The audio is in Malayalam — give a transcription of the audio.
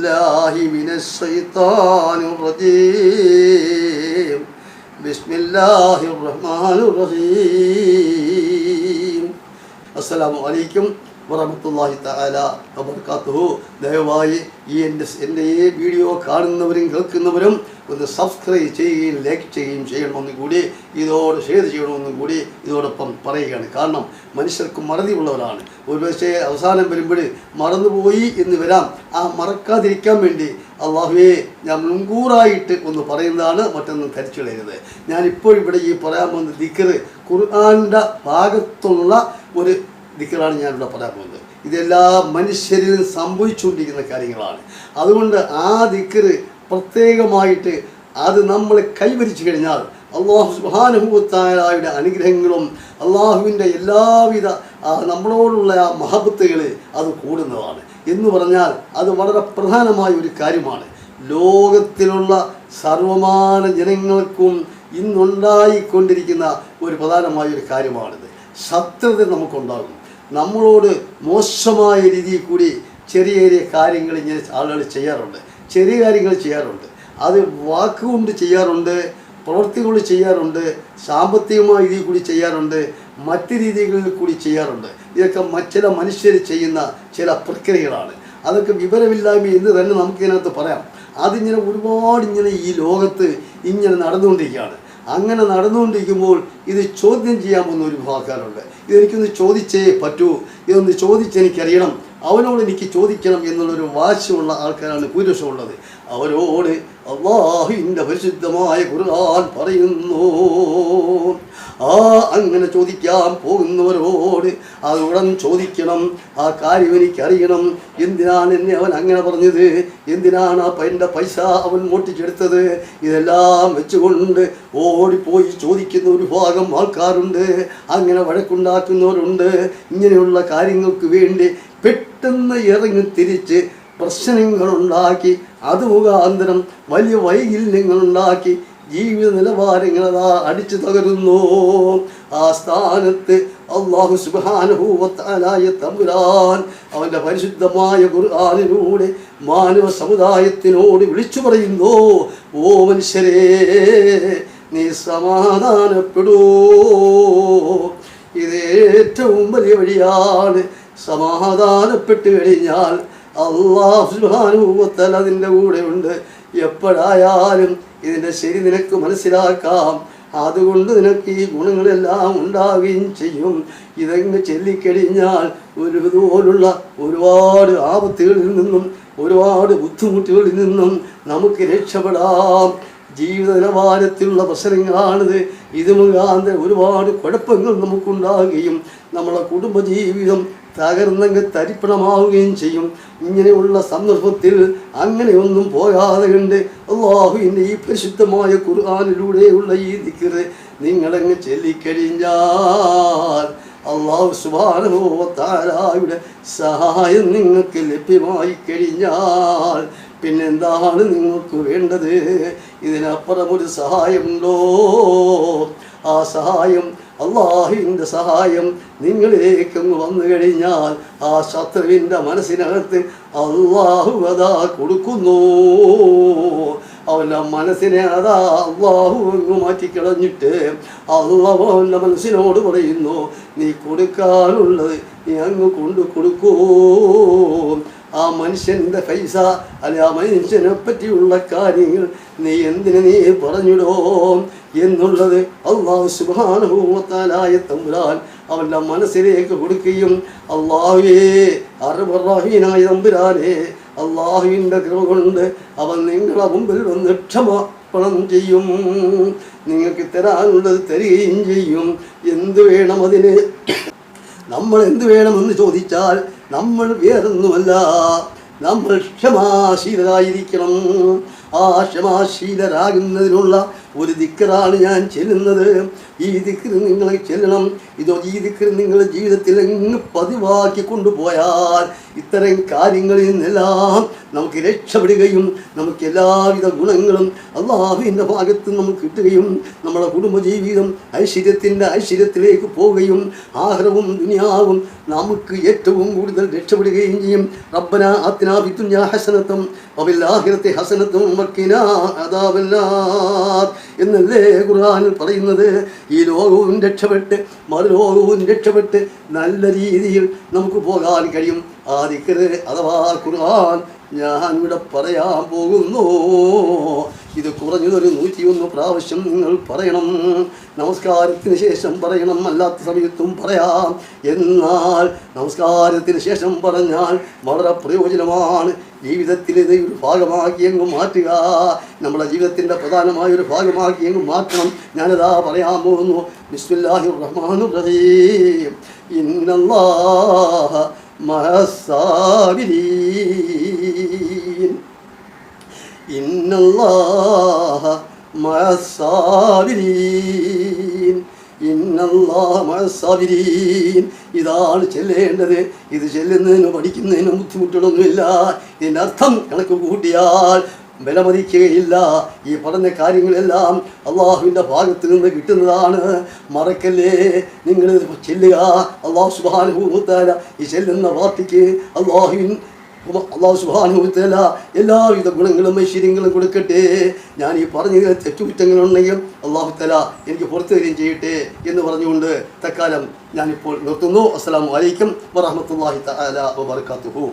بالله من الشيطان الرجيم بسم الله الرحمن الرحيم السلام عليكم വറഹമത്തല്ലാഹി തആല വബർക്കാത്തുഹു. ദയവായി ഈ എന്റെ എന്റെ ഈ വീഡിയോ കാണുന്നവരും കേൾക്കുന്നവരും ഒന്ന് സബ്സ്ക്രൈബ് ചെയ്യുകയും ലൈക്ക് ചെയ്യുകയും ചെയ്യണമെന്നും കൂടി ഇതോട് ഷെയർ ചെയ്യണമെന്നും കൂടി ഇതോടൊപ്പം പറയുകയാണ്. കാരണം മനുഷ്യർക്ക് മറതിയുള്ളവരാണ്. ഒരുപക്ഷെ അവസാനം വരുമ്പോൾ മറന്നുപോയി എന്ന് വരാം. ആ മറക്കാതിരിക്കാൻ വേണ്ടി അള്ളാഹുവേ ഞാൻ മുൻകൂറായിട്ട് ഒന്ന് പറയുന്നതാണ് മറ്റൊന്നും ധരിച്ചുകളയരുത് ഞാനിപ്പോൾ ഇവിടെ ഈ പറയാൻ പോകുന്ന ദിക്കറ് ഖുർആാന്റെ ഭാഗത്തുള്ള ഒരു ദിക്കറാണ് ഞാനിവിടെ പറയാൻ പോകുന്നത്. ഇതെല്ലാ മനുഷ്യരിൽ സംഭവിച്ചുകൊണ്ടിരിക്കുന്ന കാര്യങ്ങളാണ്. അതുകൊണ്ട് ആ ദിക്കറ് പ്രത്യേകമായിട്ട് അത് നമ്മൾ കൈവരിച്ചു കഴിഞ്ഞാൽ അള്ളാഹു സുഹാനുഭവത്തായുടെ അനുഗ്രഹങ്ങളും അള്ളാഹുവിന്റെ എല്ലാവിധ നമ്മളോടുള്ള ആ മഹബത്തുകൾ അത് കൂടുന്നതാണ്. എന്ന് പറഞ്ഞാൽ അത് വളരെ പ്രധാനമായ ഒരു കാര്യമാണ്. ലോകത്തിലുള്ള സർവമാന ജനങ്ങൾക്കും ഇന്നുണ്ടായിക്കൊണ്ടിരിക്കുന്ന ഒരു പ്രധാനമായ ഒരു കാര്യമാണിത്. ശത്രുത നമുക്കുണ്ടാകും. നമ്മളോട് മോശമായ രീതിയിൽ കൂടി ചെറിയ ചെറിയ കാര്യങ്ങൾ ഇങ്ങനെ ആളുകൾ ചെയ്യാറുണ്ട്. ചെറിയ കാര്യങ്ങൾ ചെയ്യാറുണ്ട്. അത് വാക്കുകൊണ്ട് ചെയ്യാറുണ്ട് പ്രവൃത്തി കൊണ്ട് ചെയ്യാറുണ്ട് സാമ്പത്തികമായ രീതിയിൽ കൂടി ചെയ്യാറുണ്ട് മറ്റ് രീതികളിൽ കൂടി ചെയ്യാറുണ്ട്. ഇതൊക്കെ ചില മനുഷ്യർ ചെയ്യുന്ന ചില പ്രക്രിയകളാണ്. അതൊക്കെ വിവരമില്ലായ്മ എന്ന് തന്നെ നമുക്കിതിനകത്ത് പറയാം. അതിങ്ങനെ ഒരുപാട് ഇങ്ങനെ ഈ ലോകത്ത് ഇങ്ങനെ നടന്നുകൊണ്ടിരിക്കുകയാണ്. അങ്ങനെ നടന്നുകൊണ്ടിരിക്കുമ്പോൾ ഇത് ചോദ്യം ചെയ്യാൻ പോകുന്ന ഒരു വിഭാഗക്കാരുണ്ട്. ഇതെനിക്കൊന്ന് ചോദിച്ചേ പറ്റൂ. ഇതൊന്ന് ചോദിച്ചെനിക്കറിയണം. അവനോട് എനിക്ക് ചോദിക്കണം എന്നുള്ളൊരു വാശിയുള്ള ആൾക്കാരാണ് ഭൂരിപക്ഷമുള്ളത്. അവരോട് അള്ളാഹുവിന്റെ പരിശുദ്ധമായ ഖുർആൻ പറയുന്നു. ആ അങ്ങനെ ചോദിക്കാൻ പോകുന്നവരോട് അത് ഉടൻ ചോദിക്കണം. ആ കാര്യം എനിക്കറിയണം. എന്തിനാണ് എന്നെ അവൻ അങ്ങനെ പറഞ്ഞത്? എന്തിനാണ് ആ എന്റെ പൈസ അവൻ മോട്ടിച്ചെടുത്തത് ഇതെല്ലാം വെച്ചുകൊണ്ട് ഓടിപ്പോയി ചോദിക്കുന്ന ഒരു ഭാഗം ആൾക്കാരുണ്ട്. അങ്ങനെ വഴക്കുണ്ടാക്കുന്നവരുണ്ട്. ഇങ്ങനെയുള്ള കാര്യങ്ങൾക്ക് വേണ്ടി പെട്ടെന്ന് ഇറങ്ങി തിരിച്ച് പ്രശ്നങ്ങളുണ്ടാക്കി അത് മുഖാന്തരം വലിയ വൈകല്യങ്ങളുണ്ടാക്കി ജീവിത നിലവാരങ്ങൾ അതാ അടിച്ചു തകരുന്നു. ആ സ്ഥാനത്ത് അള്ളാഹു സുബാനുഭൂവത്താലായ തമ്പുരാൻ അവന്റെ പരിശുദ്ധമായ ഖുർആാനിലൂടെ മാനവ സമുദായത്തിനോട് വിളിച്ചു പറയുന്നു. ഓ മനുഷ്യരേ നീ സമാധാനപ്പെടൂ. ഇത് ഏറ്റവും വലിയ വഴിയാണ്. സമാധാനപ്പെട്ട് കഴിഞ്ഞാൽ അള്ളാഹുബാനുഭവത്തൽ അതിന്റെ കൂടെ ഉണ്ട് എപ്പോഴായാലും ഇതിന്റെ ശരി നിനക്ക് മനസ്സിലാക്കാം. അതുകൊണ്ട് നിനക്ക് ഈ ഗുണങ്ങളെല്ലാം ഉണ്ടാവുകയും ചെയ്യും. ഇതങ്ങ് ചെല്ലിക്കഴിഞ്ഞാൽ ഒരു ഇതുപോലുള്ള ഒരുപാട് ആപത്തുകളിൽ നിന്നും ഒരുപാട് ബുദ്ധിമുട്ടുകളിൽ നിന്നും നമുക്ക് രക്ഷപ്പെടാം. ജീവിത നിലവാരത്തിലുള്ള പ്രശ്നങ്ങളാണിത്. ഇത് മുഖാന്തരം ഒരുപാട് കുഴപ്പങ്ങൾ നമുക്കുണ്ടാകുകയും നമ്മളെ കുടുംബജീവിതം തകർന്നങ്ങ് തരിപ്പണമാവുകയും ചെയ്യും. ഇങ്ങനെയുള്ള സന്ദർഭത്തിൽ അങ്ങനെയൊന്നും പോകാതെ കണ്ട് അള്ളാഹുവിന്റെ ഈ പരിശുദ്ധമായ ഖുർആാനിലൂടെയുള്ള ഈ ദിക്കറ് നിങ്ങളങ്ങ് ചൊല്ലിക്കഴിഞ്ഞാൽ അള്ളാഹു സുബാനുഭവത്താരായുടെ സഹായം നിങ്ങൾക്ക് ലഭ്യമായി കഴിഞ്ഞാൽ പിന്നെന്താണ് നിങ്ങൾക്ക് വേണ്ടത്? ഇതിനപ്പുറം ഒരു സഹായമുണ്ടോ? ആ സഹായം അള്ളാഹുവിന്റെ സഹായം നിങ്ങളിലേക്കും വന്നു കഴിഞ്ഞാൽ ആ ശത്രുവിന്റെ മനസ്സിനകത്ത് അള്ളാഹു അതാ കൊടുക്കുന്നു. അവന്റെ മനസ്സിനെ അതാ അള്ളാഹു അങ്ങ് മാറ്റിക്കളഞ്ഞിട്ട് അള്ളാഹു അവന്റെ മനസ്സിനോട് പറയുന്നു നീ കൊടുക്കാനുള്ളത് നീ അങ്ങ് കൊണ്ടു കൊടുക്കൂ. ആ മനുഷ്യന്റെ പൈസ അല്ലെ ആ മനുഷ്യനെ പറ്റിയുള്ള കാര്യങ്ങൾ നീ എന്തിന് നീ പറഞ്ഞിടോ? എന്നുള്ളത് അള്ളാഹു സുബാനുഭവത്താലായ തമ്പുരാൻ അവന്റെ മനസ്സിലേക്ക് കൊടുക്കുകയും അള്ളാഹുവേ അറിവറാഹീനായ തമ്പുരാനെ അള്ളാഹുവിന്റെ കൃപ കൊണ്ട് അവൻ നിങ്ങളെ മുമ്പിൽ വന്ന് ക്ഷമാപണം ചെയ്യും. നിങ്ങൾക്ക് തരാനുള്ളത് തരികയും ചെയ്യും. എന്ത് വേണം അതിന്? നമ്മൾ എന്ത് വേണമെന്ന് ചോദിച്ചാൽ നമ്മൾ വേറൊന്നുമല്ല. നമ്മൾ ക്ഷമാശീലരായിരിക്കണം. ആ ക്ഷമാശീലരാകുന്നതിനുള്ള ഒരു ദിക്കറാണ് ഞാൻ ചെല്ലുന്നത്. ഈ ദിക്കർ നിങ്ങൾ ചെല്ലണം. ഇതോ ഈ ദിക്കർ നിങ്ങളുടെ ജീവിതത്തിൽ അങ്ങ് പതിവാക്കി കൊണ്ടുപോയാൽ ഇത്തരം കാര്യങ്ങളിൽ നിന്നെല്ലാം നമുക്ക് രക്ഷപ്പെടുകയും നമുക്ക് എല്ലാവിധ ഗുണങ്ങളും അള്ളാഹുവിന്റെ ഭാഗത്ത് നമുക്ക് കിട്ടുകയും നമ്മുടെ കുടുംബജീവിതം ഐശ്വര്യത്തിന്റെ ഐശ്വര്യത്തിലേക്ക് പോവുകയും ആഹാരവും ദുനിയാവും നമുക്ക് ഏറ്റവും കൂടുതൽ രക്ഷപ്പെടുകയും ചെയ്യും. റബ്ബന ആത്തിനാ ഹസനത്വം ഹസനത്തും വബിൽ ഹസനത്തും വഖിനാ അദാബന്നാർ. എന്നല്ലേ ഖുർആാനിൽ പറയുന്നത് ഈ ലോകവും രക്ഷപ്പെട്ട് മറുലോകവും രക്ഷപ്പെട്ട് നല്ല രീതിയിൽ നമുക്ക് പോകാൻ കഴിയും. ആ അഥവാ ഖുർആൻ ഞാൻ ഇവിടെ പറയാൻ പോകുന്നു. ഇത് കുറഞ്ഞതൊരു നൂറ്റിയൊന്ന് പ്രാവശ്യം നിങ്ങൾ പറയണം. നമസ്കാരത്തിന് ശേഷം പറയണം. അല്ലാത്ത സമയത്തും പറയാം. എന്നാൽ നമസ്കാരത്തിന് ശേഷം പറഞ്ഞാൽ വളരെ പ്രയോജനമാണ്. ജീവിതത്തിൽ ഇത് ഒരു ഭാഗമാക്കി അങ്ങ് മാറ്റുക. നമ്മുടെ ജീവിതത്തിന്റെ പ്രധാനമായ ഒരു ഭാഗമാക്കി അങ്ങ് മാറ്റണം. ഞാനതാ പറയാൻ പോകുന്നു. ബിസ്മില്ലാഹി റഹ്മാനു റഹീം ഇന്നല്ലാഹ ഇതാണ് ചെല്ലേണ്ടത്. ഇത് ചെല്ലുന്നതിന് പഠിക്കുന്നതിനും ബുദ്ധിമുട്ടുകളൊന്നുമില്ല ഇതിന്റെ അർത്ഥം കണക്ക് കൂട്ടിയാൽ വിലമതിക്കുകയില്ല ഈ പറഞ്ഞ കാര്യങ്ങളെല്ലാം അള്ളാഹുവിന്റെ ഭാഗത്ത് നിന്ന് കിട്ടുന്നതാണ്. മറക്കല്ലേ? നിങ്ങൾ ചെല്ലുക. അള്ളാഹു സുബാനുഭൂത്താല ഈ ചെല്ലുന്ന പാർട്ടിക്ക് അള്ളാഹുവിൻ അള്ളാഹു സുബാനുഭൂത്തല എല്ലാവിധ ഗുണങ്ങളും ഐശ്വര്യങ്ങളും കൊടുക്കട്ടെ. ഞാൻ ഈ പറഞ്ഞ തെറ്റുകുറ്റങ്ങളുണ്ടെങ്കിൽ തല എനിക്ക് പുറത്തു തരികയും ചെയ്യട്ടെ എന്ന് പറഞ്ഞുകൊണ്ട് തക്കാലം ഞാനിപ്പോൾ നിർത്തുന്നു. അസ്സാം വലൈക്കും വറഹമത്തല്ലാഹി തആല വബറകാതുഹു.